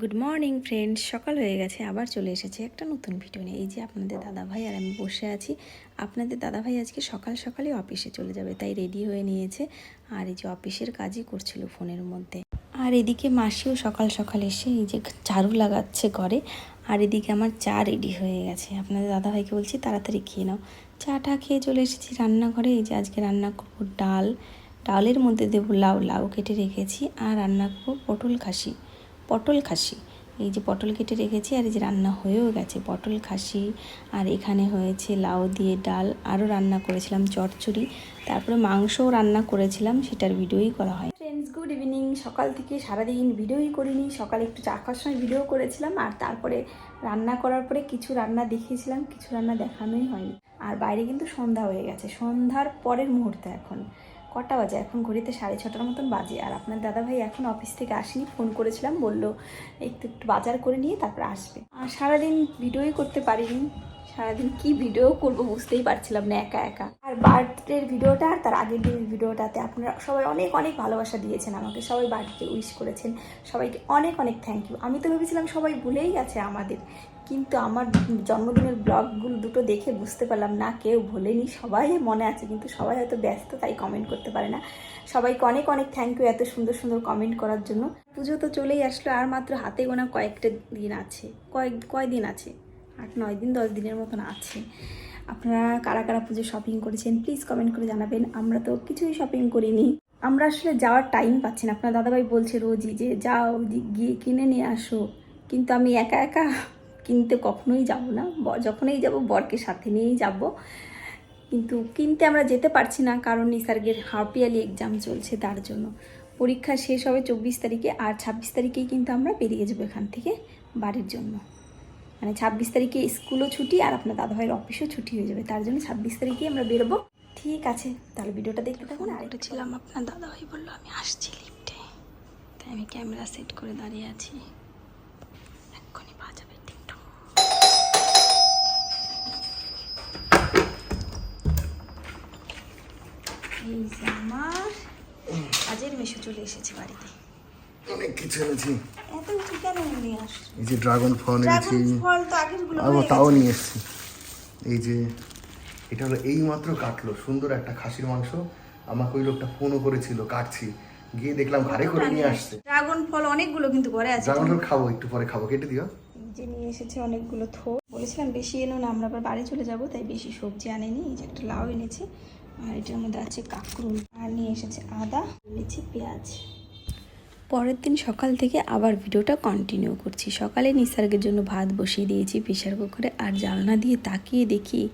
Good morning friends সকাল হয়ে গেছে, আবার চলে এসেছে একটা নতুন ভিডিও নিয়ে। এই যে আপনাদের দাদাভাই আর আমি বসে আছি। আপনাদের দাদাভাই আজকে সকাল সকালে অফিসে চলে যাবে, তাই রেডি হয়ে নিয়েছে। আর এই যে অফিসের কাজই করছিল ফোনের মধ্যে। আর এদিকে মাসিও সকাল সকাল এসে এই যে ঝাড়ু লাগাচ্ছে ঘরে। আর এদিকে আমার চা রেডি হয়ে গেছে। আপনাদের দাদাভাইকে বলছি, তাড়াতাড়ি খেয়ে নাও। চাটা খেয়ে চলে এসেছি রান্নাঘরে। এই যে আজকে রান্না করব ডাল। ডালের মধ্যে দেবো লাউ। লাউ কেটে রেখেছি। আর রান্না করব পটল খাসি। পটল খাসি। এই যে পটল কেটে রেখেছি আর এই যে রান্না হয়েও গেছে। পটল খাসি আর এখানে হয়েছে লাউ দিয়ে ডাল। আরও রান্না করেছিলাম চচ্চড়ি তারপরে মাংসও রান্না করেছিলাম, সেটার ভিডিওই করা হয়। ফ্রেন্ডস গুড ইভিনিং সকাল থেকে সারাদিন ভিডিওই করিনি। সকালে একটু চা খাওয়ার সময় ভিডিও করেছিলাম আর তারপরে রান্না করার পরে কিছু রান্না দেখিয়েছিলাম, কিছু রান্না দেখানোই হয়নি। আর বাইরে কিন্তু সন্ধ্যা হয়ে গেছে। সন্ধ্যার পরের মুহূর্তে এখন। কটা বাজে? এখন ঘড়িতে সাড়ে ছটার মতন বাজে। আর আপনার দাদাভাই এখন অফিস থেকে আসেনি, ফোন করেছিলাম, বলল, একটু একটু বাজার করে নিয়ে তারপর আসবে। আর সারাদিন ভিডিওই করতে পারিনি। সারাদিন কি ভিডিও করব বুঝতেই পারছিলাম না একা একা। আর বার্থডের ভিডিওটা আর তার আগের দিনের ভিডিওটাতে আপনারা সবাই অনেক অনেক ভালোবাসা দিয়েছেন আমাকে, সবাই বার্থডে উইশ করেছেন, সবাইকে অনেক অনেক থ্যাংক ইউ আমি তো ভেবেছিলাম সবাই ভুলেই গেছে আমাদের, কিন্তু আমার জন্মদিনের ব্লগগুলো দুটো দেখে বুঝতে পারলাম না, কেউ ভোলেনি, সবাই মনে আছে, কিন্তু সবাই হয়তো ব্যস্ত, তাই কমেন্ট করতে পারে না। সবাইকে অনেক অনেক থ্যাংক ইউ এত সুন্দর সুন্দর কমেন্ট করার জন্য। পুজো তো চলেই আসলো, আর মাত্র হাতে গোনা কয়েকটা দিন আছে, কয়েক কয় দিন আছে? আট, নয় দিন, দশ দিনের মতন আছে। আপনারা কারা কারা পুজো শপিং করেছেন প্লিজ কমেন্ট করে জানাবেন। আমরা তো কিছুই শপিং করিনি। আমরা আসলে যাওয়ার টাইম পাচ্ছি না। আপনার দাদাভাই বলছে রোজই যে যাও গিয়ে কিনে নিয়ে আসো। কিন্তু আমি একা একা কিনতে কখনোই যাব না। যখনই যাব, বরকে সাথে নিয়েই যাব। কিন্তু কিনতে আমরা যেতে পারছি না কারণ নিসার্গের হাফ ইয়ারলি এক্সাম চলছে তার জন্য। পরীক্ষা শেষ হবে চব্বিশ তারিখে আর ছাব্বিশ তারিখেই কিন্তু আমরা বেরিয়ে যাব এখান থেকে বাড়ির জন্য। মানে ছাব্বিশ তারিখে স্কুলও ছুটি আর আপনার দাদাভাইয়ের অফিসও ছুটি হয়ে যাবে। তার জন্য ছাব্বিশ তারিখে আমরা বেরোবো। ঠিক আছে তাহলে ভিডিওটা দেখতে থাকুন আর একটা ছিলাম আপনার দাদাভাই বলল আমি আসছি লিফটে তাই আমি ক্যামেরা সেট করে দাঁড়িয়ে আছি। এক্ষুনি বাজাবে টিকটক এই যে আমার কাজের মেশো চলে এসেছে বাড়িতে। অনেক কিছু এনেছি। এত কিছু কেন নিয়ে আসছো? এই যে ড্রাগন ফল এনেছি। ফল তো আগেরগুলো আবার তাও নিয়ে এসেছি। এই যে এটা হলো এই মাত্র কাটলো। সুন্দর একটা খাসির মাংস। আমাকে ওই লোকটা ফোনও করেছিল কাটছি। গিয়ে দেখলাম ঘাড়ে করে নিয়ে আসছে। ড্রাগন ফল অনেকগুলো কিন্তু ঘরে আছে। ড্রাগন ফল খাব একটু পরে খাব। কেটে দিও। যে নিয়ে এসেছে অনেকগুলো থো বলেছিলাম বেশি এনো না আমরা আবার বাড়ি চলে যাব তাই বেশি সবজি আনেনি। এই যে একটা লাউ এনেছি। আর এটার মধ্যে আছে কাঁকরুল। আর নিয়ে এসেছে আদা এনেছি পেঁয়াজ। পরের দিন সকাল থেকে আবার ভিডিওটা কন্টিনিউ করছি। সকালে নিসার্গের জন্য ভাত বসিয়ে দিয়েছি প্রেশার কুকারে, আর জালনা দিয়ে তাকিয়ে দেখি,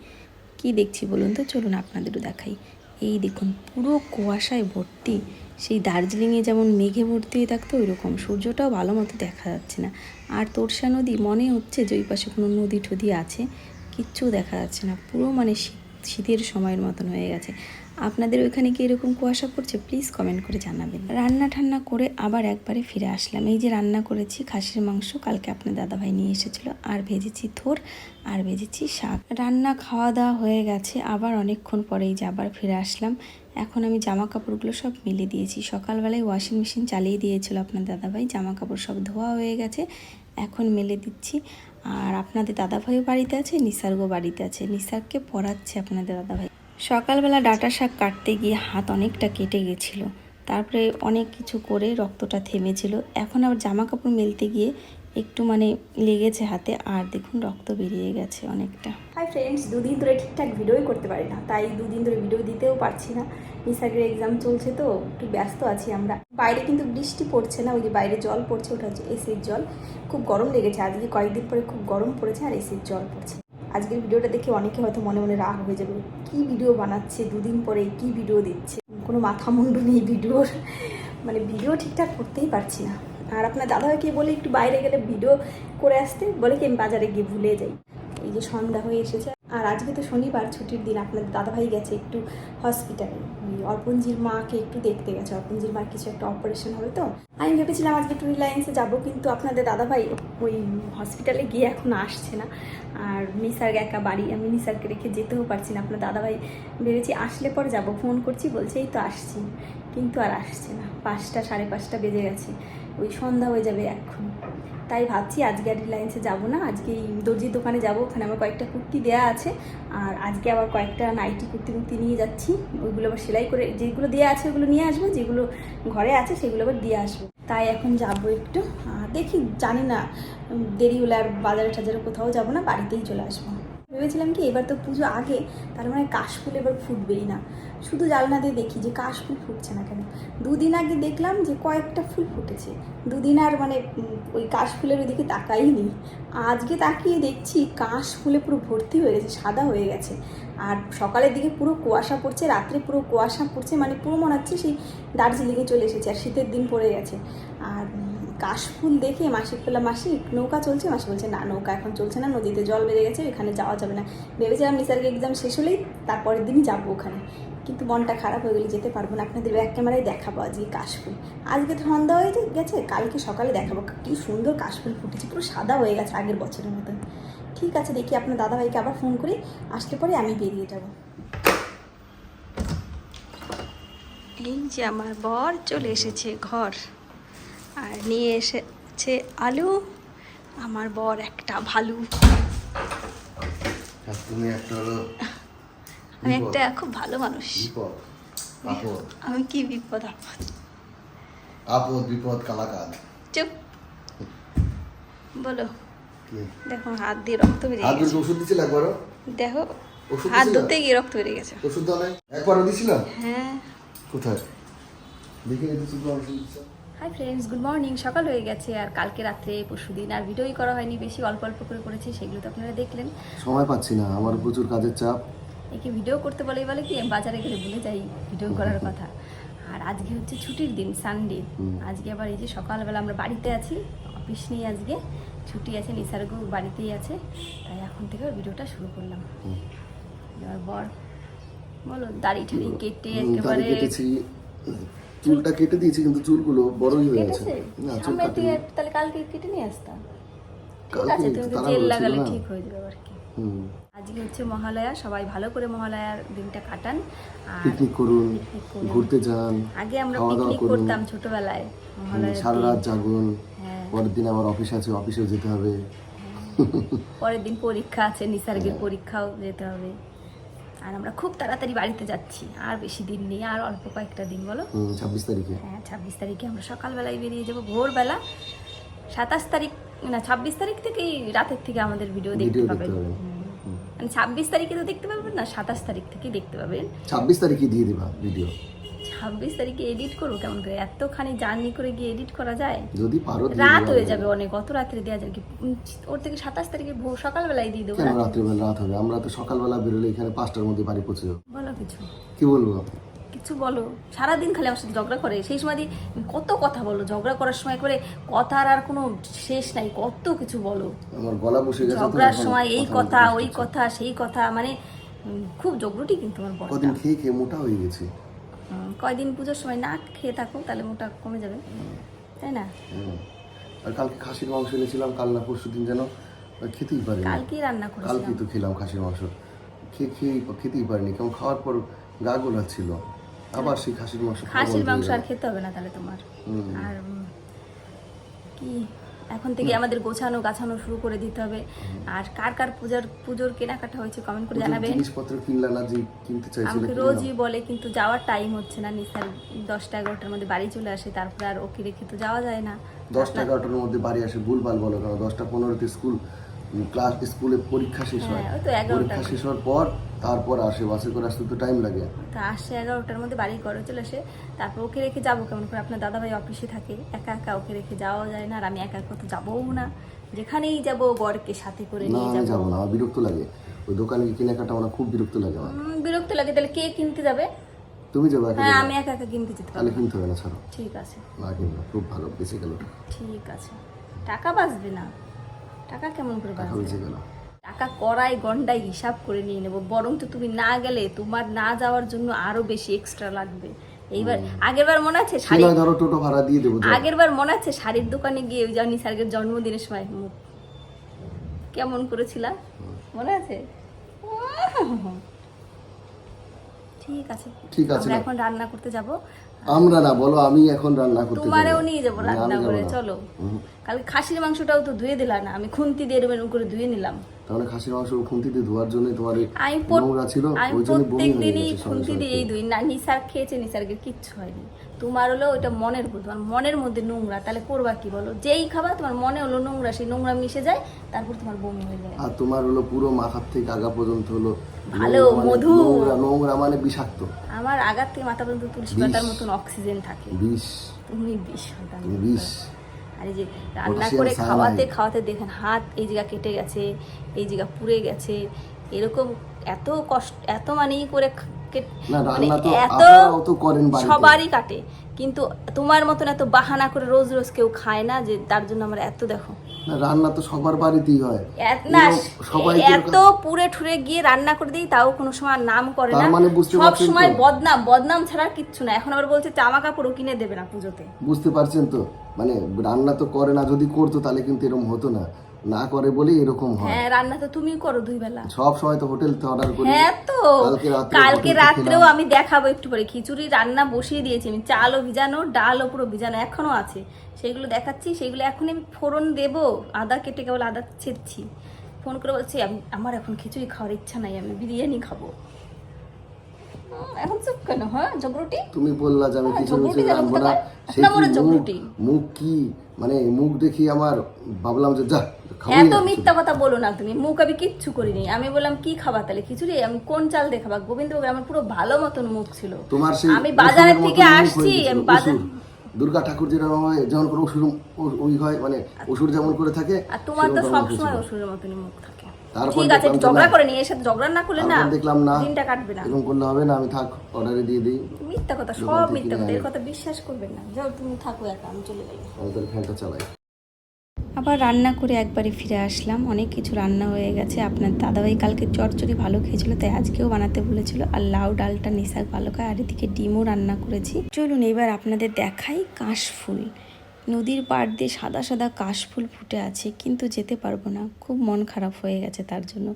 কি দেখছি বলুন তো? চলুন আপনাদেরও দেখাই। এই দেখুন, পুরো কুয়াশায় ভর্তি। সেই দার্জিলিংয়ে যেমন মেঘে ভর্তি হয়ে থাকতো ওই রকম সূর্যটাও ভালো মতো দেখা যাচ্ছে না। আর তোরসা নদী মনে হচ্ছে যে ওই পাশে কোনো নদী টদি আছে। কিচ্ছু দেখা যাচ্ছে না। পুরো মানে শীত, শীতের সময়ের মতন হয়ে গেছে। আপনাদের ওইখানে কি এরকম কুয়াশা পড়ছে? প্লিজ কমেন্ট করে জানাবেন। রান্না ঠান্না করে আবার একবারে ফিরে আসলাম। এই যে রান্না করেছি, খাসির মাংস, কালকে আপনার দাদাভাই নিয়ে এসেছিল। আর ভেজেছি থোর, আর ভেজেছি শাক। রান্না খাওয়া দাওয়া হয়ে গেছে, আবার অনেকক্ষণ পরে এই যে আবার ফিরে আসলাম। এখন আমি জামা কাপড়গুলো সব মেলে দিয়েছি। সকালবেলায় ওয়াশিং মেশিন চালিয়ে দিয়েছিল আপনার দাদাভাই জামা কাপড় সব ধোয়া হয়ে গেছে, এখন মেলে দিচ্ছি। আর আপনাদের দাদাভাইও বাড়িতে আছে, নিসার্গও বাড়িতে আছে। নিসার্গকে পড়াচ্ছে আপনাদের দাদাভাই। সকালবেলা ডাটা শাক কাটতে গিয়ে হাত অনেকটা কেটে গেছিল। তারপরে অনেক কিছু করে রক্তটা থেমেছিল। এখন আবার জামা কাপড় মেলতে গিয়ে একটু মানে লেগেছে হাতে, আর দেখুন রক্ত বেরিয়ে গেছে অনেকটা। হাই ফ্রেন্ডস দুদিন ধরে ঠিকঠাক ভিডিওই করতে পারি না, তাই দুদিন ধরে ভিডিও দিতেও পারছি না। নিসার্গের এক্সাম চলছে তো, একটু ব্যস্ত আছি আমরা। বাইরে কিন্তু বৃষ্টি পড়ছে না, ওই যে বাইরে জল পড়ছে, ওটা হচ্ছে এসির জল। খুব গরম লেগেছে, আজকে কয়েকদিন পরে খুব গরম পড়েছে, আর এসির জল পড়ছে। আজকের ভিডিওটা দেখে অনেকে হয়তো মনে মনে রাগ হয়ে যাবে, কি ভিডিও বানাচ্ছে, দুদিন পরে কি ভিডিও দিচ্ছে? কোনো মাথা মুন্ডু নেই ভিডিওর। মানে ভিডিও ঠিকঠাক করতেই পারছি না। আর আপনার দাদাকে বলে একটু বাইরে গেলে ভিডিও করে আসতে, বলে কি আমি বাজারে গিয়ে ভুলে যাই। এই যে সন্ধ্যা হয়ে এসেছে। আর আজকে তো শনিবার, ছুটির দিন, আপনাদের দাদাভাই গেছে একটু হসপিটালে ওই অর্পণজির মাকে একটু দেখতে গেছে। অর্পণজির মার কিছু একটা অপারেশন হবে তো। আমি ভেবেছিলাম আজকে একটু রিলায়েন্সে যাব, কিন্তু আপনাদের দাদাভাই ওই হসপিটালে গিয়ে এখন আসছে না। আর নিসার্গ একা বাড়ি, আমি নিসার্গকে রেখে যেতেও পারছি না। আপনার দাদাভাই ভেবেছি আসলে পরে যাব ফোন করছি, বলছে, এই তো আসছি। কিন্তু আর আসছে না। পাঁচটা, সাড়ে পাঁচটা বেজে গেছে। ওই সন্ধ্যা হয়ে যাবে এখন তাই ভাবছি আজকে আর রিলায়েন্সে যাব না। আজকে এই দর্জির দোকানে যাব। ওখানে আমার কয়েকটা কুর্তি দেওয়া আছে। আর আজকে আবার কয়েকটা নাইটি কুর্তি কুর্তি নিয়ে যাচ্ছি। ওইগুলো আবার সেলাই করে যেগুলো দেওয়া আছে ওগুলো নিয়ে আসব। যেগুলো ঘরে আছে সেগুলো আবার দিয়ে আসব। তাই এখন যাব একটু। দেখি, জানি না দেরি হলে আর বাজারে টাজারে কোথাও যাব না, বাড়িতেই চলে আসব। ভেবেছিলাম কি, এবার তো পুজো আগে, তার মানে কাশফুল এবার ফুটবেই না। শুধু জালনা দিয়ে দেখি যে কাশফুল ফুটছে না কেন। দুদিন আগে দেখলাম যে কয়েকটা ফুল ফুটেছে। দুদিন আর মানে ওই কাশফুলের ওইদিকে তাকাইনি। আজকে তাকিয়ে দেখছি কাশ ফুলে পুরো ভর্তি হয়ে গেছে, সাদা হয়ে গেছে। আর সকালের দিকে পুরো কুয়াশা পড়ছে, রাত্রে পুরো কুয়াশা পড়ছে মানে পুরো মনে হচ্ছে সেই দার্জিলিংয়ে চলে এসেছে, আর শীতের দিন পড়ে গেছে। আর কাশফুল দেখে মাসিক পেলা মাসি, নৌকা চলছে, মাসি বলছে, না, নৌকা এখন চলছে না, নদীতে জল বেড়ে গেছে এখানে যাওয়া যাবে না। ভেবেছিলাম নিসার্গ এক্সাম শেষ হলেই তারপরের দিনই যাব ওখানে। কিন্তু মনটা খারাপ হয়ে গেলে, যেতে পারব না, আপনাদের ব্যাক ক্যামেরায় দেখাবো আজকে কাশফুল। আজকে তো সন্ধ্যা হয়ে গেছে, কালকে সকালে দেখাবো। কী সুন্দর কাশফুল ফুটেছে, পুরো সাদা হয়ে গেছে আগের বছরের মতন। ঠিক আছে, দেখি আপনার দাদাভাইকে আবার ফোন করি, আসলে পরে আমি বেরিয়ে যাব। এই যে আমার বর চলে এসেছে ঘর। আর নিয়ে এসেছে আলু আমার বর একটা ভালু। তুমি একটা আমি একটা খুব ভালো মানুষ। আমি কি বিপদ আপদ? আপদ বিপদ কালাকাদ। চুপ। বলো। দেখো হাত দিয়ে রক্ত বেরিয়ে হাত গেছে। ওষুধ দিয়েছিল একবারও? দেখো হাত ধুতে গিয়ে রক্ত বেরিয়ে গেছে। ওষুধ দাও নাই? একবারও হ্যাঁ। কোথায়? দেখি ওষুধ। হাই ফ্রেন্ডস গুড মর্নিং সকাল হয়ে গেছে আর কালকে রাত্রে পরশু দিন আর ভিডিওই করা হয়নি। বেশি অল্প অল্প করে করেছি সেগুলো তো আপনারা দেখলেন। সময় পাচ্ছি না আমার প্রচুর কাজের চাপ। একে ভিডিও করতে বলেই বলে কি বাজারে গেলে ভুলে যাই ভিডিও করার কথা। আর আজকে হচ্ছে ছুটির দিন সানডে আজকে আবার এই যে সকালবেলা আমরা বাড়িতে আছি অফিস নিয়ে আজকে। ছুটি আছে নিসার্গ বাড়িতেই আছে। তাই এখন থেকে ভিডিওটা শুরু করলাম। এবার বর বলো দাড়ি ঠাড়ি কেটে একেবারে চুলটা কেটে দিয়েছি কিন্তু চুলগুলো বড়ই হয়ে গেছে। না চুল আমরা কাটিনি। তাহলে কালকে কেটে নিয়ে আসতাম। ঠিক আছে তুমি জেল লাগালে ঠিক হয়ে যাবে আর কি। হুম। আজকে হচ্ছে মহালয়া সবাই ভালো করে মহালয়ার দিনটা কাটান। আর পিকনিক করুন ঘুরতে যান আগে আমরা পিকনিক করতাম ছোটবেলায় হুম, মহালয়ার সারা রাত জাগুন হ্যাঁ। পরের দিন আবার অফিস আছে অফিসেও যেতে হবে। পরের দিন পরীক্ষা আছে নিসার্গের হ্যাঁ। পরীক্ষাও যেতে হবে। আর আমরা খুব তাড়াতাড়ি বাড়িতে যাচ্ছি। আর বেশি দিন নেই আর অল্প কয়েকটা দিন বলো? ছাব্বিশ তারিখে। হ্যাঁ ছাব্বিশ তারিখে আমরা সকালবেলায় বেরিয়ে যাব ভোরবেলা। সাতাশ তারিখ না ছাব্বিশ তারিখ থেকেই রাতের থেকে আমাদের ভিডিও দেখতে পাবেন। মানে ছাব্বিশ তারিখে তো দেখতে পাবেন না সাতাশ তারিখ থেকে দেখতে পাবেন। ছাব্বিশ তারিখে দিয়ে দিবা ভিডিও ছাব্বিশ তারিখে এডিট করব কেমন করে? এতখানি জার্নি করে গিয়ে এডিট করা যায়? যদি পারো রাত হয়ে যাবে অনেক অত রাত্রে দেওয়া যায় কি? ওর থেকে সাতাশ তারিখে ভোর সকালবেলায় দিয়ে দেবো কেন? রাত্রিবেলা রাত হবে? আমরা তো সকালবেলা বেরোলে এখানে পাঁচটার মধ্যে বাড়ি পৌঁছে যাব। বলো কিছু। কি বলব কিছু বলো। সারাদিন খালি আমার সাথে ঝগড়া করে। সেই সময় দিয়ে কত কথা বলো। ঝগড়া করার সময় করে কথার আর কোনো শেষ নাই। কত কিছু বলো। আমার গলা বসে গেছে ঝগড়ার সময় এই কথা ওই কথা সেই কথা মানে খুব জগরুটি কিন্তু আমার কদিন খেয়ে খেয়ে মোটা হয়ে গেছি। কয়দিন পুজোর সময় না খেয়ে থাকো তাহলে মোটা কমে যাবে। তাই না? আর কালকে খাসির মাংস এনেছিলাম কাল না পরশু দিন যেন খেতেই পারিনি। কালকেই রান্না করেছিলাম। কালকেই তো খেলাম খাসির মাংস। খেয়ে খেয়ে খেতেই পারিনি কেমন খাওয়ার পর গা গোলাচ্ছিল আবার সেই খাসির মাংস খাসির মাংস আর খেতে হবে না তাহলে তোমার। আর কি? এখন থেকে আমাদের গোছানো গাছানো শুরু করে দিতে হবে। আর কার কার পূজার পুজোর কেনাকাটা হয়েছে কমেন্ট করে জানাবেন। জিনিসপত্র কিনলা না যে কিনতে চাইছিলে আমাকে রোজই বলে কিন্তু যাওয়ার টাইম হচ্ছে না। নিসার দশটা এগারোটার মধ্যে বাড়ি চলে আসে তারপরে আর ওকে রেখে তো যাওয়া যায় না। দশটা এগারোটার মধ্যে বাড়ি আসে ভুলভাল বলো কেন দশটা পনেরোতে স্কুল ক্লাস স্কুলে পরীক্ষা শেষ হয়। হ্যাঁ, তো। পরীক্ষা শেষ হওয়ার পর তারপর আসে বাসে করে আসতে তো টাইম লাগে। তা আসে এগারোটার মধ্যে বাড়ি ঘরে চলে আসে তারপর ওকে রেখে যাব কেমন করে? আপনার দাদাভাই অফিসে থাকে একা একা ওকে রেখে যাওয়া যায় না আর আমি একা একা তো যাবোও না। যেখানেই যাব বরকে সাথে করে নিয়ে যাব। যাব না আমার বিরক্ত লাগে। ওই দোকানে কেনাকাটা আমার খুব বিরক্ত লাগে আমার। বিরক্ত লাগে তাহলে কে কিনতে যাবে? তুমি যাবে হ্যাঁ আমি একা একা কিনতে যেতে তাহলে কিনতে হবে না ছাড়ো। ঠিক আছে। না কিনবো খুব ভালো বেঁচে গেল। ঠিক আছে। টাকা বাঁচবে না। টাকা কেমন করে টাকা বাঁচবে? বেঁচে গেল। টাকা করাই গন্ডাই হিসাব করে নিয়ে নেব। বরং তো তুমি না গেলে তোমার না যাওয়ার জন্য আরও বেশি এক্সট্রা লাগবে। এইবার আগের বার মনে আছে শাড়ি ধরো টোটো ভাড়া দিয়ে দেবো আগের বার মনে আছে শাড়ির দোকানে গিয়ে ওই জনি স্যারের জন্মদিনের সময় মুখ কেমন করেছিলাম মনে আছে? ঠিক আছে। ঠিক আছে এখন রান্না করতে যাব। আমরা না বলো আমি এখন রান্না করতে তোমারেও নিয়ে যাব রান্না করে চলো। কালকে খাসির মাংসটাও তো ধুয়ে দিলা না আমি খুন্তি দিয়ে এরকম করে ধুয়ে নিলাম। তাহলে খাসির মাংস খুন্তিতে ধোয়ার জন্য তোমার এই নোংরা ছিল ওই জন্য বমি হয়ে গেছে খুন্তি সঙ্গে। দিয়েই দুই না নিসার খেয়েছে নিসারকে কিচ্ছু হয়নি। তোমার হলো ওইটা মনের ভুল তোমার মনের মধ্যে নোংরা তাহলে করবা কি বলো? যেই খাবা তোমার মনে হলো নোংরা সেই নোংরা মিশে যায় তারপর তোমার বমি হয়ে যায়। আর তোমার হলো পুরো মাথার থেকে আগা পর্যন্ত হলো ভালো, মানে- মধু। নোংরা নোংরা মানে বিষাক্ত। আমার আগার থেকে মাথা পর্যন্ত তুলসী পাতার মতন অক্সিজেন থাকে। বিষ। তুমি বিষ তুমি বিষ। আর এই যে রান্না করে খাওয়াতে খাওয়াতে দেখেন হাত এই জায়গা কেটে গেছে এই জায়গা পুড়ে গেছে এরকম এত কষ্ট এত মানে ই করে মানে এত সবারই কাটে। কিন্তু তোমার মতন এত বাহানা করে রোজ রোজ কেউ খায় না যে তার জন্য আমরা এত দেখো। রান্না তো সবার বাড়িতেই হয়। এত- না পুরে ঠুরে গিয়ে রান্না করে দিই তাও কোনো সময় নাম করে না। মানে সব সময় বদনাম বদনাম ছাড়া কিচ্ছু না। এখন আবার বলছে জামা কাপড়ও কিনে দেবে না পুজোতে। বুঝতে পারছেন তো? মানে রান্না তো করে না যদি করতো তাহলে কিন্তু এরকম হতো না। না করে বলেই এরকম হয়। হ্যাঁ রান্না তো তুমি করো দুই বেলা। সব সময় তো হোটেল থেকে অর্ডার করি। হ্যাঁ তো কালকে রাত্রে কালকে রাত্রেও আমি দেখাবো একটু পরে। খিচুড়ি রান্না বসিয়ে দিয়েছি আমি চালও ভিজানো ডালও পুরো ভিজানো এখনও আছে। সেগুলো দেখাচ্ছি সেগুলো এখন আমি ফোড়ন দেব আদা কেটে কেবল আদা ছেড়ছি ফোন করে বলছি আমি- আমার এখন খিচুড়ি খাওয়ার ইচ্ছা নাই আমি বিরিয়ানি খাব। এখন চুপ কেন হ্যাঁ? জগরুটি তুমি বললা যে আমি হ্যাঁ, কিছু কিছু রাখব না। কোথাকার। সে কি মনে মুখ কি? মানে মুখ দেখি আমার ভাবলাম যে যা এত মিথ্যা কথা বলো না তুমি। মুখ আমি কিচ্ছু করিনি। আমি বললাম কি খাবা তাহলে? খিচুড়ি? আমি কোন চাল দিয়ে খাবা? গোবিন্দভোগ আমার পুরো ভালো মতন মুখ ছিল। তোমার সেই আমি বাজারের থেকে আসছি আমি বাজার দুর্গা ঠাকুর যেরকম হয় যেমন করে অসুর ওই হয় মানে অসুর যেমন করে থাকে আর তোমার তো সবসময় অসুরের মতনই মুখ থাকে। ঠিক আছে ঝগড়া। করে নিয়ে সাথে ঝগড়া না করলে না তারপর দেখলাম না। দিনটা কাটবে না। এরকম করলে হবে না আমি থাক অর্ডারে দিয়ে দিই। মিথ্যা কথা সব মিথ্যা কথা এর কথা বিশ্বাস করবেন না। যাও তুমি থাকো একা আমি চলে যাই। আমি ফ্যানটা চালাই। আবার রান্না করে একবারে ফিরে আসলাম। অনেক কিছু রান্না হয়ে গেছে। আপনার দাদাভাই কালকে চটচড়ি ভালো খেয়েছিল তাই আজকেও বানাতে বলেছিল। আর লাউ ডালটা নিশাক ভালো খায় আর এদিকে ডিমও রান্না করেছি। চলুন এবার আপনাদের দেখাই কাশফুল। নদীর পাড় দিয়ে সাদা সাদা কাশফুল ফুটে আছে, কিন্তু যেতে পারব না। খুব মন খারাপ হয়ে গেছে তার জন্য।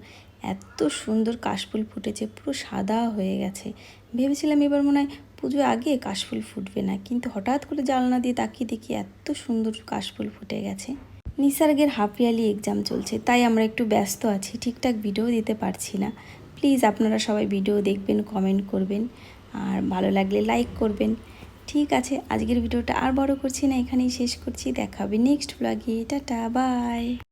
এত সুন্দর কাশফুল ফুটেছে, পুরো সাদা হয়ে গেছে। ভেবেছিলাম এবার মনে হয় পুজো আগে কাশফুল ফুটবে না, কিন্তু হঠাৎ করে জানলা দিয়ে তাকিয়ে দেখি এত সুন্দর কাশফুল ফুটে গেছে। নিসার্গের হাফ এক্সাম চলছে, তাই আমরা একটু ব্যস্ত আছি, ঠিকঠাক ভিডিও দিতে পারছি না। প্লিজ আপনারা সবাই ভিডিও দেখবেন কমেন্ট করবেন। আর ভালো লাগলে লাইক করবেন। ঠিক আছে, আজকের ভিডিওটা আর বড় করছি না, এখানেই শেষ করছি দেখাবে নেক্সট ব্লগে টাটা বাই